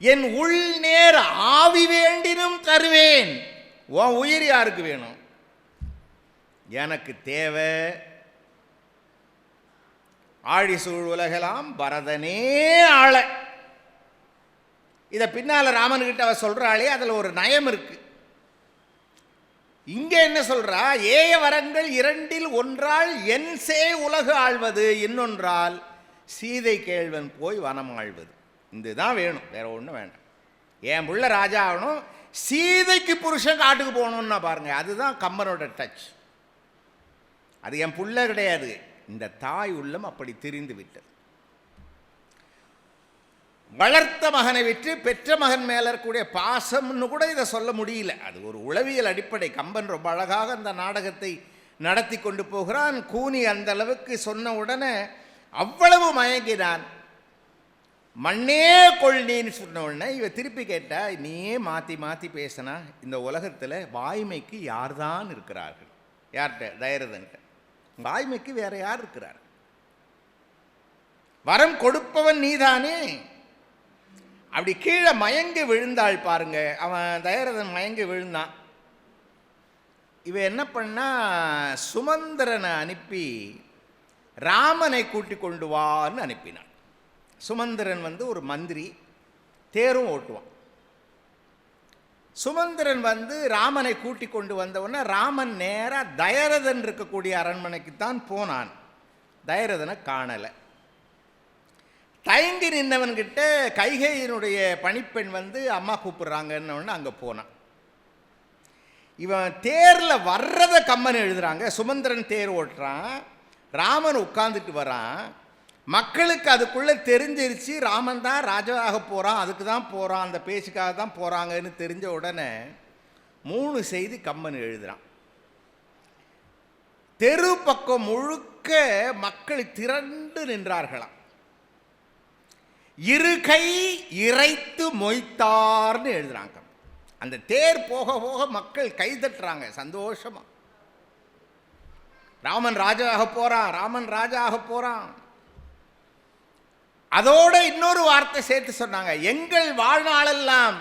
என் உள் நேர் ஆவி வேண்டினும் தருவேன். உன் உயிர் யாருக்கு வேணும்? எனக்கு தேவை. ஆழி சூழ் பரதனே ஆள. இதை பின்னால ராமன்கிட்ட அவ சொல்கிறாளே அதில் ஒரு நயம் இருக்கு. இங்கே என்ன சொல்கிறா ஏய வரங்கள் இரண்டில் ஒன்றால் என் சே உலகு ஆழ்வது இன்னொன்றால் சீதை கேள்வன் போய் வனம் ஆழ்வது. இதுதான் வேணும் வேற ஒன்றும் வேண்டாம். என் புள்ள ராஜா ஆகணும் சீதைக்கு புருஷன் காட்டுக்கு போகணும்னா பாருங்க அதுதான் கம்மனோட டச் அது என் புள்ள கிடையாது இந்த தாய் உள்ளம் அப்படி திரிந்து விட்டது. வளர்த்த மகனை விட்டு பெற்ற மகன் மேலே இருக்கக்கூடிய பாசம்னு கூட இதை சொல்ல முடியல. அது ஒரு உளவியல் அடிப்படை. கம்பன் ரொம்ப அழகாக அந்த நாடகத்தை நடத்தி கொண்டு போகிறான். கூனி அந்த அளவுக்கு சொன்ன உடனே அவ்வளவு மயங்கினான். மண்ணே கொள்ளின்னு சொன்ன உடனே இவ திருப்பி கேட்டா நீயே மாற்றி மாற்றி பேசினா இந்த உலகத்தில் வாய்மைக்கு யார் தான் இருக்கிறார்கள்? யார்கிட்ட? தயரதன்ட்ட வாய்மைக்கு வேற யார் இருக்கிறார்? வரம் கொடுப்பவன் நீதானே. அப்படி கீழே மயங்கி விழுந்தாள் பாருங்க. அவன் தயரதன் மயங்கி விழுந்தான். இவ என்ன பண்ணா சுமந்திரனை அனுப்பி ராமனை கூட்டி கொண்டு வான்னு அனுப்பினான் சுமந்திரன் வந்து ஒரு மந்திரி தேரும் ஓட்டுவான். சுமந்திரன் வந்து ராமனை கூட்டி கொண்டு வந்தவுடனே ராமன் நேராக தயரதன் இருக்கக்கூடிய அரண்மனைக்கு தான் போனான். தயரதனை காணலை. தயங்கி நின்னவன்கிட்ட கைகையினுடைய பணிப்பெண் வந்து அம்மா கூப்பிட்றாங்கன்னு அங்கே போனான். இவன் தேரில் வர்றதை கம்மன் எழுதுறாங்க. சுமந்திரன் தேர் ஓட்டுறான். ராமன் உட்காந்துட்டு வரான். மக்களுக்கு அதுக்குள்ளே தெரிஞ்சிருச்சு ராமன் தான் ராஜாவாக போகிறான் அதுக்கு தான் போகிறான் அந்த பேச்சுக்காக தான் போகிறாங்கன்னு தெரிஞ்ச உடனே மூணு செய்தி கம்மன் எழுதுகிறான் தெரு பக்கம் முழுக்க மக்கள் திரண்டு நின்றார்களாம். இருகை இறைத்து மொய்த்தார்னு எழுதுறாங்க. அந்த தேர் போக போக மக்கள் கை தட்டுறாங்க ராமன் ராஜாவாக போகிறான் ராமன் ராஜாவாக போகிறான் அதோட இன்னொரு வார்த்தை சேர்த்து சொன்னாங்க எங்கள் வாழ்நாளெல்லாம்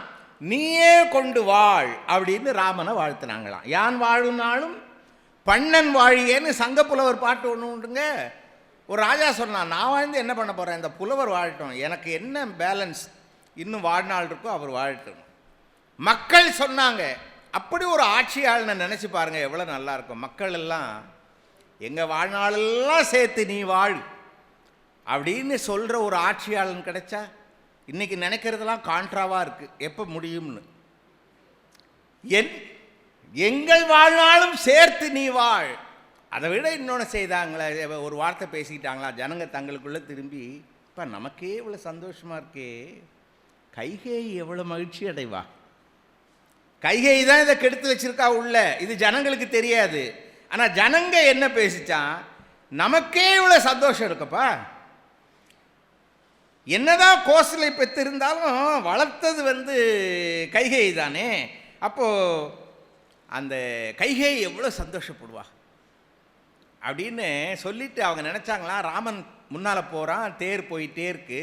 நீயே கொண்டு வாழ் அப்படின்னு ராமனை வாழ்த்துனாங்களாம். யான் வாழும்னாலும் பண்ணன் வாழியேன்னு சங்க புலவர் பாட்டு ஒன்று உண்டுங்க. ஒரு ராஜா சொன்னான் நான் வாழ்ந்து என்ன பண்ண போகிறேன் இந்த புலவர் வாழட்டும். எனக்கு என்ன பேலன்ஸ் இன்னும் வாழ்நாள் இருக்கோ அவர் வாழட்டும். மக்கள் சொன்னாங்க அப்படி ஒரு ஆட்சியாளனை நினச்சி பாருங்கள் எவ்வளோ நல்லாயிருக்கும் மக்கள் எல்லாம் எங்கள் வாழ்நாளெல்லாம் சேர்த்து நீ வாழ். அப்படின்னு சொல்கிற ஒரு ஆட்சியாளன் கிடைச்சா இன்றைக்கி நினைக்கிறதெல்லாம் கான்ட்ராவாக இருக்குது எப்போ முடியும்னு. என் எங்கள் வாழ்நாளும் சேர்த்து நீ வாழ். அதை விட இன்னொன்று செய்தாங்களே ஒரு வார்த்தை பேசிக்கிட்டாங்களா ஜனங்க தங்களுக்குள்ளே திரும்பி இப்போ நமக்கே இவ்வளோ சந்தோஷமாக இருக்கே. கைகேயி எவ்வளோ மகிழ்ச்சி அடைவா? கைகேயி தான் இதை கெடுத்து வச்சிருக்கா உள்ள. இது ஜனங்களுக்கு தெரியாது. ஆனால் ஜனங்க என்ன பேசிச்சான் நமக்கே இவ்வளோ சந்தோஷம் இருக்குப்பா. என்னதான் கோசலை பெற்றிருந்தாலும் வளர்த்தது வந்து கைகை தானே? அப்போது அந்த கைகை எவ்வளோ சந்தோஷப்படுவா? அப்படின்னு சொல்லிட்டு அவங்க நினச்சாங்களாம் ராமன் முன்னால் போகிறான் தேர் போயிட்டே இருக்கு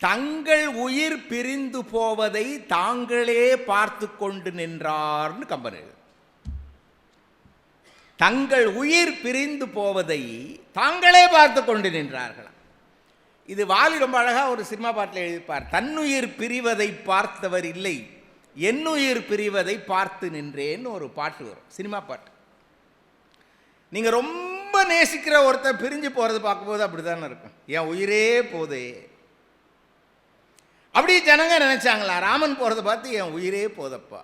தங்கள் உயிர் பிரிந்து போவதை தாங்களே பார்த்து கொண்டு நின்றார்னு கம்பன் தங்கள் உயிர் பிரிந்து போவதை தாங்களே பார்த்து கொண்டு நின்றார்களாம். இது வாலி ரொம்ப அழகாக ஒரு சினிமா பாட்டில் எழுதிப்பார் தன்னுயிர் பிரிவதை பார்த்தவர் இல்லை என்னுயிர் பிரிவதை பார்த்து நின்றேன்னு ஒரு பாட்டு வரும். சினிமா பாட்டு. நீங்கள் ரொம்ப நேசிக்கிற ஒருத்தர் பிரிஞ்சு போகிறது பார்க்கும்போது அப்படி தானே இருக்கும். என் உயிரே போதே. அப்படி ஜனங்க நினச்சாங்களா? ராமன் போகிறத பார்த்து என் உயிரே போதப்பா.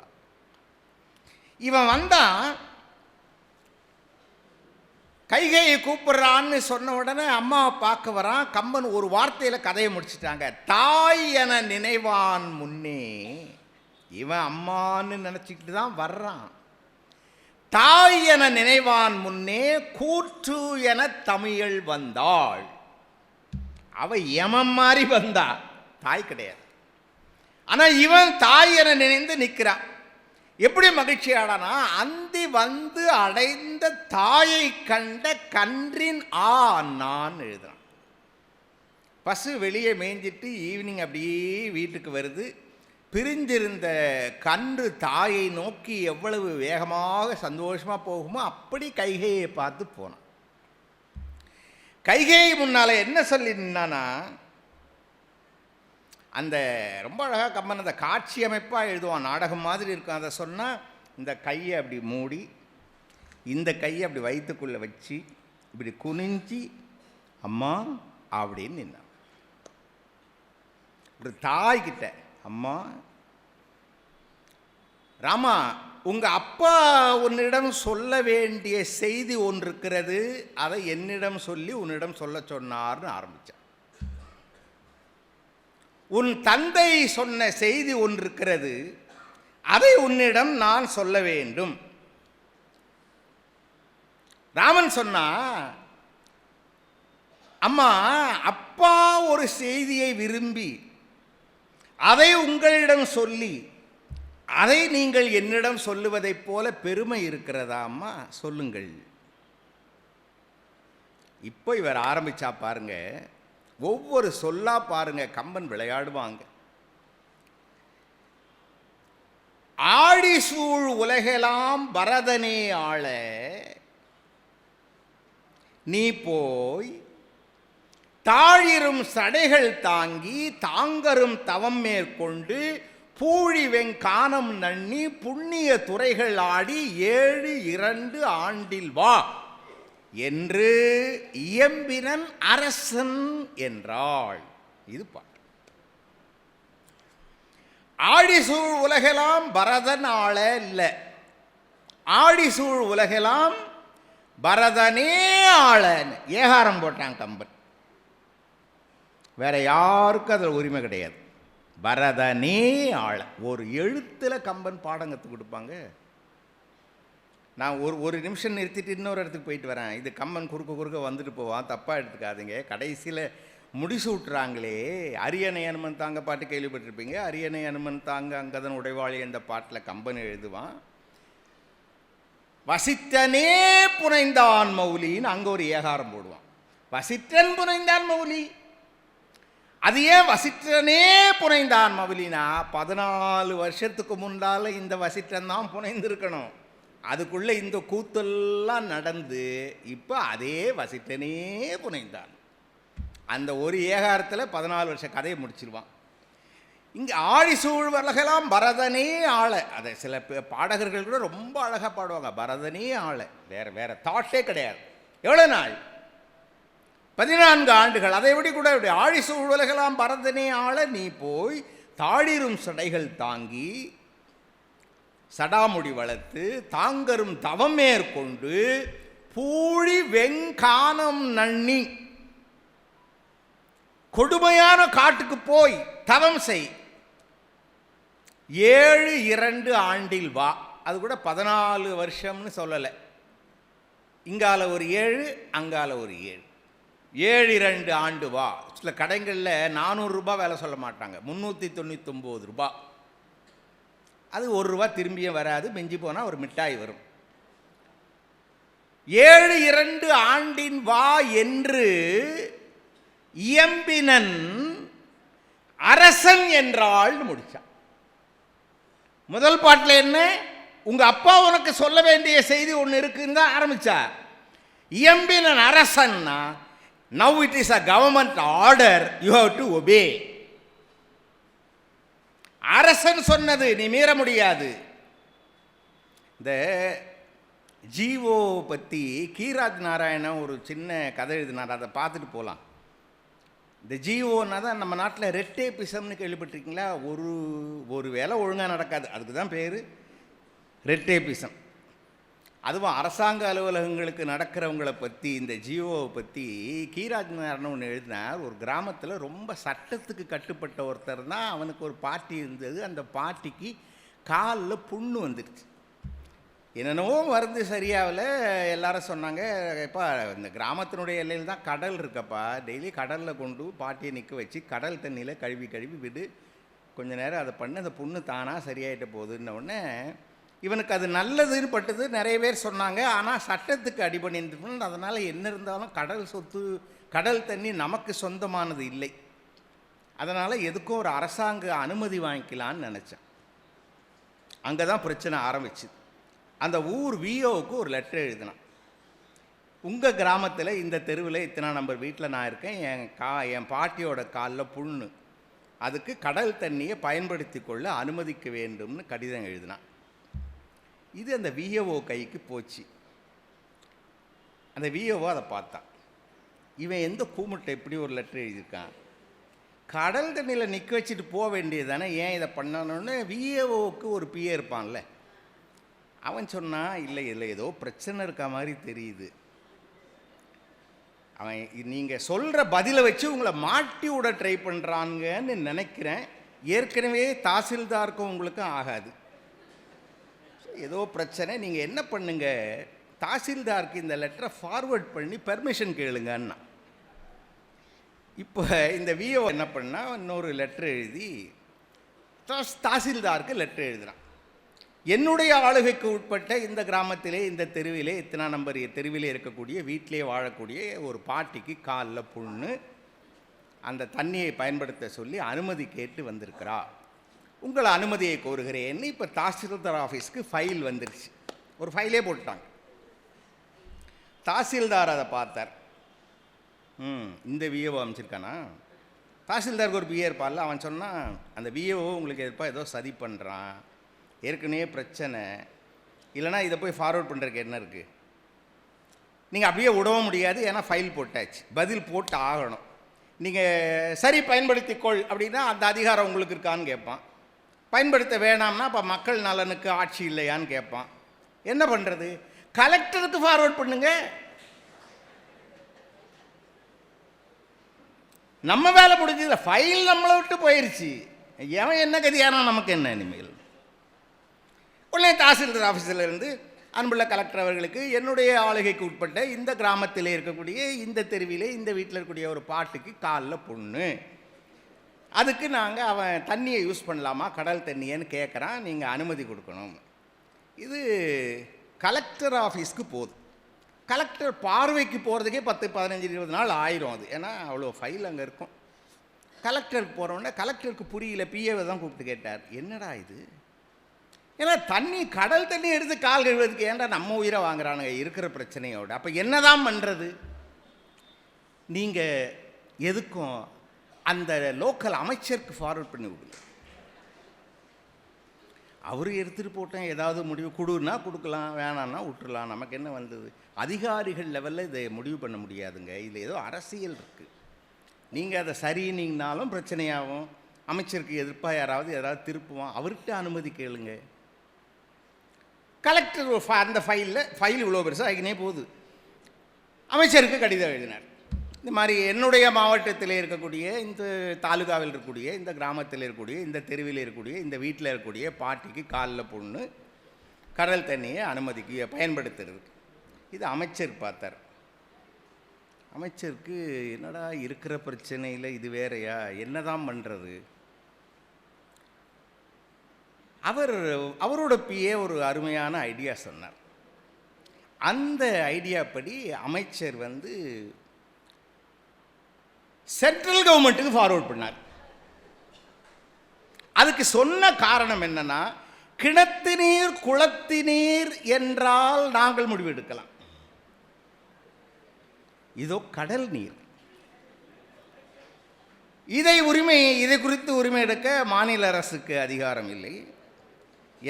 இவன் வந்தான் கைகையை கூப்பிடுறான்னு சொன்ன உடனே அம்மாவை பார்க்க வரான். கம்பன் ஒரு வார்த்தையில் கதையை முடிச்சிட்டாங்க. தாய் என நினைவான் முன்னே இவன் அம்மான்னு நினச்சிக்கிட்டு தான் வர்றான். தாய் என நினைவான் முன்னே கூற்று என தமிழ் வந்தாள். அவ யமம் மாதிரி வந்தா. தாய் கிடையாது. ஆனால் இவன் தாய் என நினைந்து நிற்கிறான் எப்படி மகிழ்ச்சி ஆடானா அந்தி வந்து அடைந்த தாயை கண்ட கன்றின் ஆ நான் எழுதுறான். பசு வெளியே மேய்ஞ்சிட்டு ஈவினிங் அப்படியே வீட்டுக்கு வருது. பிரிஞ்சிருந்த கன்று தாயை நோக்கி எவ்வளவு வேகமாக சந்தோஷமாக போகுமோ அப்படி கைகையை பார்த்து போனான். கைகையை முன்னால் என்ன சொல்லி அந்த ரொம்ப அழகாக கம்மன் அந்த காட்சி அமைப்பாக எழுதுவான். நாடகம் மாதிரி இருக்கும். அதை சொன்னால் இந்த கையை அப்படி மூடி இந்த கையை அப்படி வயிற்றுக்குள்ளே வச்சு இப்படி குனிஞ்சி அம்மா அப்படின்னு நின்னான். ஒரு தாய்கிட்ட அம்மா ராமா உங்கள் அப்பா உன்னிடம் சொல்ல வேண்டிய செய்தி ஒன்று இருக்கிறது. அதை என்னிடம் சொல்லி உன்னிடம் சொல்ல சொன்னார்னு ஆரம்பித்தேன் உன் தந்தை சொன்ன செய்தி ஒன்று இருக்கிறது அதை உன்னிடம் நான் சொல்ல வேண்டும். ராமன் சொன்னா அம்மா அப்பா ஒரு செய்தியை விரும்பி அதை உங்களிடம் சொல்லி அதை நீங்கள் என்னிடம் சொல்லுவதைப் போல பெருமை இருக்கிறதா அம்மா? சொல்லுங்கள். இப்போ இவர் ஆரம்பிச்சா பாருங்கள் ஒவ்வொரு சொல்லா பாருங்க கம்பன் விளையாடுவாங்க. ஆடி சூழ் உலகெல்லாம் பரதனே ஆள நீ போய் தாழிரும் சடைகள் தாங்கி தாங்கரும் தவம் மேற்கொண்டு பூழி வெங்கானம் நன்னி புண்ணிய துறைகள் ஆடி ஏழு இரண்டு ஆண்டில் வா. என்று இயம்பினன் அரசன் என்றாள். இது பாட்டு. ஆடிசூழ் உலகெல்லாம் பரதன் ஆள இல்லை. ஆடிசூழ் உலகெல்லாம் பரதனே ஆளன்னு ஏகாரம் போட்டான் கம்பன். வேற யாருக்கும் அதில் உரிமை கிடையாது. பரதனே ஆள ஒரு எழுத்தில் கம்பன் பாடம் கற்றுக் கொடுப்பாங்க. நான் ஒரு ஒரு நிமிஷம் நிறுத்திட்டு இன்னொரு இடத்துக்கு போயிட்டு வரேன். இது கம்மன் குறுக்க குறுக்க வந்துட்டு போவான் தப்பாக எடுத்துக்காதீங்க. கடைசியில் முடிசு விட்டுறாங்களே. அரியணை அனுமன் தாங்க பாட்டு கேள்விப்பட்டிருப்பீங்க. அரியணை அனுமன் தாங்க அங்கதன் உடைவாளி என்ற பாட்டில் கம்பன் எழுதுவான். வசித்தனே புனைந்தான் மௌலின்னு அங்கே ஒரு ஏகாரம் போடுவான். வசித்தன் புனைந்தான் மௌலி. அது ஏன் வசிற்றனே புனைந்தான் மவுலினா பதினாலு வருஷத்துக்கு முன்னால் இந்த வசித்தன் தான் புனைந்திருக்கணும். அதுக்குள்ளே இந்த கூத்தெல்லாம் நடந்து இப்போ அதே வசிட்டனே புனைந்தான். அந்த ஒரு ஏகாரத்தில் பதினாலு வருஷ கதையை முடிச்சிருவான். இங்கே ஆழி சூழ்வர்களெல்லாம் பரதனே ஆளை. அதை சில பாடகர்கள் கூட ரொம்ப அழகாக பாடுவாங்க. பரதனே ஆளை. வேறு வேறு தாட்டே கிடையாது. எவ்வளோ நாள்? பதினான்கு ஆண்டுகள். அதை விட கூட இப்படி ஆழி சூழ்வலகெல்லாம் பரதனே ஆள. நீ போய் தாழிரும் சடைகள் தாங்கி சடாமுடி வளர்த்து தாங்கரும் தவம் மேற்கொண்டு பூழி வெங்கானம் நன்னி. கொடுமையான காட்டுக்கு போய் தவம் செய். ஏழு இரண்டு ஆண்டில் வா. அது கூட பதினாலு வருஷம்னு சொல்லலை. இங்கால ஒரு ஏழு அங்கால ஒரு ஏழு. ஏழு இரண்டு ஆண்டு வா. சில கடைகளில் நானூறுரூபா வேலை சொல்ல மாட்டாங்க. முந்நூற்றி தொண்ணூற்றொம்பது ரூபாய் அது ஒரு ரூபா திரும்பியும் வராது மிஞ்சி போனால் ஒரு மிட்டாய் வரும். ஏழு இரண்டு ஆண்டின் வா என்று இயம்பினன் அரசன் என்றாள்னு முடித்தான் முதல் பாட்டில் என்ன? உங்கள் அப்பா உனக்கு சொல்ல வேண்டிய செய்தி ஒன்று இருக்குன்னு தான் ஆரம்பிச்சா. இயம்பினன் அரசன்னா now it is a government order you have to obey அரசன் சொன்னது நீ மீற முடியாது. இந்த ஜீவோ பற்றி கீராஜ் நாராயணன் ஒரு சின்ன கதை எழுதினார் அதை பார்த்துட்டு போகலாம் இந்த ஜிஓன்னா தான் நம்ம நாட்டில் ரெட்டேபிசம்னு கேள்விப்பட்டிருக்கீங்களா? ஒரு ஒரு வேலை ஒழுங்காக நடக்காது. அதுக்கு தான் பேர் ரெட்டேபிசம் அதுவும் அரசாங்க அலுவலகங்களுக்கு நடக்கிறவங்களை பற்றி இந்த ஜியோவை பற்றி கீராஜ் ஒன்று எழுதினார். ஒரு கிராமத்தில் ரொம்ப சட்டத்துக்கு கட்டுப்பட்ட ஒருத்தர் தான் அவனுக்கு ஒரு பார்ட்டி இருந்தது. அந்த பார்ட்டிக்கு காலில் புண்ணு வந்துடுச்சு. என்னென்னவோ மருந்து சரியாகல. எல்லாரும் சொன்னாங்க இப்போ இந்த கிராமத்தினுடைய எல்லையில் தான் கடல் இருக்கப்பா. டெய்லி கடலில் கொண்டு பாட்டியை நிற்க வச்சு கடல் தண்ணியில் கழுவி கழுவி விடு. கொஞ்சம் நேரம் அதை பண்ணி. அந்த புண்ணு தானாக சரியாயிட்ட போகுதுன்ன உடனே இவனுக்கு அது நல்லதுன்னு பட்டது நிறைய பேர் சொன்னாங்க. ஆனால் சட்டத்துக்கு அடிபணிந்து அதனால் என்ன இருந்தாலும் கடல் சொத்து கடல் தண்ணி நமக்கு சொந்தமானது இல்லை. அதனால் எதுக்கும் ஒரு அரசாங்க அனுமதி வாங்கிக்கலான்னு நினச்சேன். அங்கே தான் பிரச்சனை ஆரம்பிச்சுது. அந்த ஊர் விஓவுக்கு ஒரு லெட்டர் எழுதினான். உங்கள் கிராமத்தில் இந்த தெருவில் இத்தனை நம்பர் வீட்டில் நான் இருக்கேன். என் கா என் பாட்டியோட காலில் புண்ணு. அதுக்கு கடல் தண்ணியை பயன்படுத்தி கொள்ள அனுமதிக்க வேண்டும்னு கடிதம் எழுதினான். இது அந்த விஏஓ கைக்கு போச்சு. அந்த விஏஓ அதை பார்த்தான் இவன் எந்த கூமுட்டை எப்படி ஒரு லெட்டர் எழுதியிருக்கான். கடல் தண்ணியில் நிற்க வச்சுட்டு போக வேண்டியது தானே ஏன் இதை பண்ணணும்னு விஏஓவுக்கு ஒரு பிஏ இருப்பான்ல. அவன் சொன்னான் இல்லை இல்லை ஏதோ பிரச்சனை இருக்க மாதிரி தெரியுது. அவன் நீங்கள் சொல்கிற பதிலை வச்சு உங்களை மாட்டி விட ட்ரை பண்ணுறாங்கன்னு நினைக்கிறேன். ஏற்கனவே தாசில்தாருக்கும் உங்களுக்கும் ஆகாது. ஏதோ பிரச்சனை நீங்கள் என்ன பண்ணுங்க? தாசில்தாருக்கு இந்த லெட்டரை ஃபார்வர்ட் பண்ணி பெர்மிஷன் கேளுங்கன்னா இப்போ இந்த விஓ என்ன பண்ணால் இன்னொரு லெட்டர் எழுதி தாஸ்- தாசில்தாருக்கு லெட்டர் எழுதுகிறான் என்னுடைய ஆளுகைக்கு உட்பட்ட இந்த கிராமத்திலே இந்த தெருவிலே இத்தனா நம்பர் தெருவிலே இருக்கக்கூடிய வீட்டிலே வாழக்கூடிய ஒரு பாட்டிக்கு காலில் புண்ணு அந்த தண்ணியை பயன்படுத்த சொல்லி அனுமதி கேட்டு வந்திருக்கிறா. உங்கள் அனுமதியை கோருகிறேன்னு இப்போ தாசில்தார் ஆஃபீஸ்க்கு ஃபைல் வந்துருச்சு. ஒரு ஃபைலே போட்டுட்டாங்க. தாசில்தார் அதை பார்த்தார். ம் இந்த விஏஓ அமைச்சிருக்கானா? தாசில்தாருக்கு ஒரு பிஏ இருப்பார்ல அவன் சொன்னான் அந்த விஏஓ உங்களுக்கு எதுப்பா ஏதோ சதி பண்ணுறான் ஏற்கனவே பிரச்சனை. இல்லைனா இதை போய் ஃபார்வர்ட் பண்ணுறதுக்கு என்ன இருக்குது நீங்கள் அப்படியே விடவும் முடியாது ஏன்னா ஃபைல் போட்டாச்சு. பதில் போட்டு ஆகணும் நீங்கள் சரி பயன்படுத்திக்கொள் அப்படின்னா அந்த அதிகாரம் உங்களுக்கு இருக்கான்னு கேட்பான். பயன்படுத்த வேணாம்னா அப்போ மக்கள் நலனுக்கு ஆட்சி இல்லையான்னு கேட்பான். என்ன பண்ணுறது கலெக்டருக்கு ஃபார்வர்ட் பண்ணுங்க. நம்ம வேலை முடிஞ்சதில்ல ஃபைல் நம்மளை விட்டு போயிடுச்சு எவன் என்ன கதியானா நமக்கு என்ன இனிமேல்? உடனே தாசில்தார் ஆஃபீஸில் இருந்து அன்புள்ள கலெக்டர் அவர்களுக்கு என்னுடைய ஆளுகைக்கு உட்பட்ட இந்த கிராமத்தில் இருக்கக்கூடிய இந்த தெருவிலே இந்த வீட்டில் இருக்கக்கூடிய ஒரு பாட்டுக்கு காலில் பொண்ணு. அதுக்கு நாங்கள் அவன் தண்ணியை யூஸ் பண்ணலாமா? கடல் தண்ணியன்னு கேட்குறான் நீங்கள் அனுமதி கொடுக்கணும். இது கலெக்டர் ஆஃபீஸ்க்கு போகுது கலெக்டர் பார்வைக்கு போகிறதுக்கே பத்து பதினஞ்சு இருபது நாள் ஆயிரும் அது. ஏன்னா அவ்வளோ ஃபைல் அங்கே இருக்கும். கலெக்டருக்கு போகிறோன்னே கலெக்டருக்கு புரியல. பிஏவை தான் கூப்பிட்டு கேட்டார். என்னடா இது? ஏன்னா தண்ணி கடல் தண்ணி எடுத்து கால் கழுவுறதுக்கு ஏன்டா நம்ம உயிரை வாங்குறானுங்க? இருக்கிற பிரச்சனையோடு. அப்போ என்னதான் பண்ணுறது நீங்கள் எதுக்கும் அந்த லோக்கல் அமைச்சருக்கு ஃபார்வர்ட் பண்ணி விடுங்க அவர் எடுத்துகிட்டு போட்டேன் ஏதாவது முடிவு கொடுன்னா கொடுக்கலாம் வேணான்னா விட்டுறலாம். நமக்கு என்ன வந்தது? அதிகாரிகள் லெவலில் இதை முடிவு பண்ண முடியாதுங்க. இதில் ஏதோ அரசியல் இருக்குது நீங்கள் அதை சரின்னீங்கனாலும் பிரச்சனையாகும். அமைச்சருக்கு எதிர்ப்பாக யாராவது ஏதாவது திருப்புவான். அவர்கிட்ட அனுமதி கேளுங்க. கலெக்டர் ஒரு அந்த ஃபைலில் ஃபைல் இவ்வளோ பெருசாக ஆகினே போகுது. அமைச்சருக்கு கடிதம் எழுதினார். இந்த மாதிரி என்னுடைய மாவட்டத்தில் இருக்கக்கூடிய இந்த தாலுகாவில் இருக்கக்கூடிய இந்த கிராமத்தில் இருக்கக்கூடிய இந்த தெருவில் இருக்கக்கூடிய இந்த வீட்டில் இருக்கக்கூடிய பாட்டிக்கு காலில் பொண்ணு கடல் தண்ணியை அனுமதிக்கு பயன்படுத்துறது இது அமைச்சர் பார்த்தார். அமைச்சருக்கு என்னடா இருக்கிற பிரச்சனையில் இது வேறயா? என்னதான் பண்ணுறது அவர் அவரோட பியே ஒரு அருமையான ஐடியா சொன்னார். அந்த ஐடியா படி அமைச்சர் வந்து சென்ட்ரல் கவர்மெண்ட்டுக்கு ஃபார்வர்ட் பண்ணார். அதுக்கு சொன்ன காரணம் என்னன்னா கிணத்து நீர் குளத்து நீர் என்றால் நாங்கள் முடிவெடுக்கலாம். இதோ கடல் நீர். இதை உரிமை இதை குறித்து உரிமை எடுக்க மாநில அரசுக்கு அதிகாரம் இல்லை.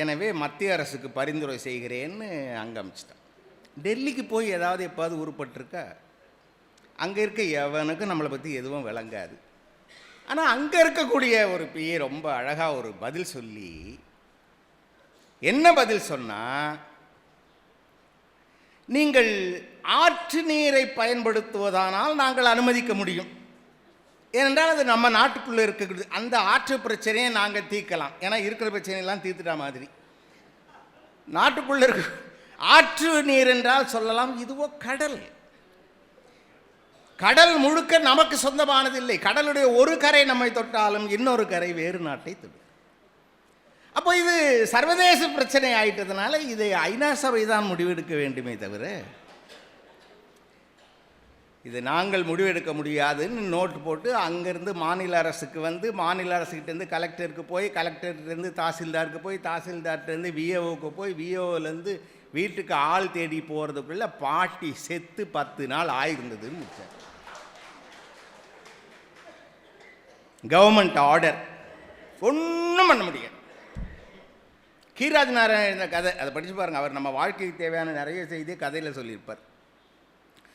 எனவே மத்திய அரசுக்கு பரிந்துரை செய்கிறேன்னு அங்கே அமைச்சிட்டான் டெல்லிக்கு போய் ஏதாவது எப்பாவது உருப்பட்டிருக்கா? அங்கே இருக்க எவனுக்கும் நம்மளை பற்றி எதுவும் விளங்காது. ஆனால் அங்கே இருக்கக்கூடிய ஒரு பிஏ ரொம்ப அழகாக ஒரு பதில் சொல்லி என்ன பதில் சொன்னால் நீங்கள் ஆற்று நீரை பயன்படுத்துவதானால் நாங்கள் அனுமதிக்க முடியும். ஏனென்றால் அது நம்ம நாட்டுக்குள்ளே இருக்கிறது. அந்த ஆற்று பிரச்சனையை நாங்கள் தீர்க்கலாம். ஏன்னா இருக்கிற பிரச்சனையெல்லாம் தீர்த்துட்டா மாதிரி. நாட்டுக்குள்ளே இருக்க ஆற்று நீர் என்றால் சொல்லலாம் இதுவோ கடல். கடல் முழுக்க நமக்கு சொந்தமானதில்லை கடலுடைய ஒரு கரை நம்மை தொட்டாலும் இன்னொரு கரை வேறு நாட்டை தொடும். அப்போ இது சர்வதேச பிரச்சனை ஆயிட்டதுனால இதை ஐநா சபை தான் முடிவெடுக்க வேண்டுமே தவிர இது நாங்கள் முடிவெடுக்க முடியாதுன்னு நோட்டு போட்டு அங்கேருந்து மாநில அரசுக்கு வந்து மாநில அரசுக்கிட்டேருந்து கலெக்டருக்கு போய் கலெக்டர்கிட்டேருந்து தாசில்தாருக்கு போய் தாசில்தார்கிட்டேருந்து விஏஓக்கு போய் விஏஓலேருந்து வீட்டுக்கு ஆள் தேடி போகிறதுக்குள்ள பாட்டி செத்து பத்து நாள் ஆயிருந்ததுன்னு முடிச்சார் கவர்மெண்ட் ஆர்டர் ஒன்றும் பண்ண முடியாது. கீராஜ் நாராயண கதை அதை படித்து பாருங்கள் அவர் நம்ம வாழ்க்கைக்கு தேவையான நிறைய செய்தி கதையில் சொல்லியிருப்பார்.